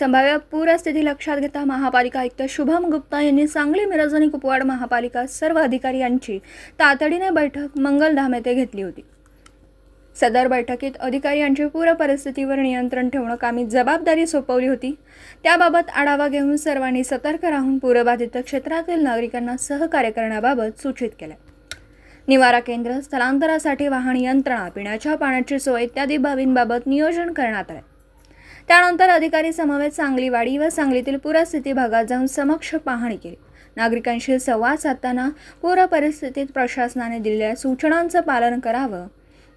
संभाव्य पूरस्थिती लक्षात घेता महापालिका आयुक्त शुभम गुप्ता यांनी सांगली मिरज आणि कुपवाड महापालिका सर्व अधिकारी यांची तातडीने बैठक मंगलधाम येथे घेतली होती. सदर बैठकीत अधिकारी यांची पूर परिस्थितीवर नियंत्रण ठेवणं कामी जबाबदारी सोपवली होती. त्याबाबत आढावा घेऊन सर्वांनी सतर्क राहून पूरबाधित क्षेत्रातील नागरिकांना सहकार्य करण्याबाबत सूचित केलं. निवारा केंद्र स्थलांतरासाठी वाहन यंत्रणा पिण्याच्या पाण्याची सोय इत्यादी बाबींबाबत नियोजन करण्यात आलं. त्यानंतर अधिकारी समवेत सांगलीवाडी व सांगलीतील पूरस्थिती भागात जाऊन समक्ष पाहणी केली. नागरिकांशी संवाद साधताना पूर परिस्थितीत प्रशासनाने दिलेल्या सूचनांचं पालन करावं.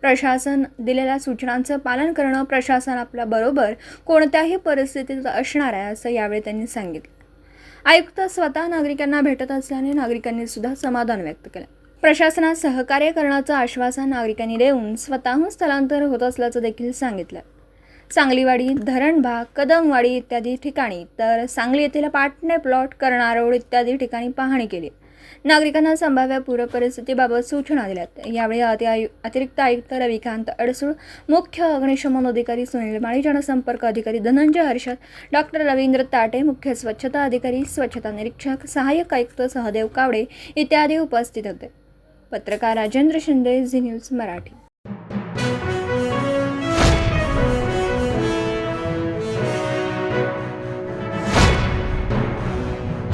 प्रशासन दिलेल्या सूचनांचं पालन करणं प्रशासन आपल्या बरोबर कोणत्याही परिस्थितीत असणार आहे असं यावेळी त्यांनी सांगितलं. आयुक्त स्वतः नागरिकांना भेटत असल्याने नागरिकांनी सुद्धा समाधान व्यक्त केलं. प्रशासनात सहकार्य करण्याचं आश्वासन नागरिकांनी देऊन स्वतःहून स्थलांतर होत असल्याचं देखील सांगितलं. सांगलीवाडी धरणबाग कदमवाडी इत्यादी ठिकाणी. तर सांगली येथील पाटणे प्लॉट कर्णारोड इत्यादी ठिकाणी पाहणी केली. नागरिकांना संभाव्य पूर परिस्थितीबाबत सूचना दिल्यात. यावेळी अति आयु अतिरिक्त आयुक्त रविकांत अडसूळ मुख्य अग्निशमन अधिकारी सुनील माळी जनसंपर्क अधिकारी धनंजय हर्षद डॉक्टर रवींद्र ताटे मुख्य स्वच्छता अधिकारी स्वच्छता निरीक्षक सहाय्यक आयुक्त सहदेव कावडे इत्यादी उपस्थित होते. पत्रकार राजेंद्र शिंदे झी न्यूज मराठी.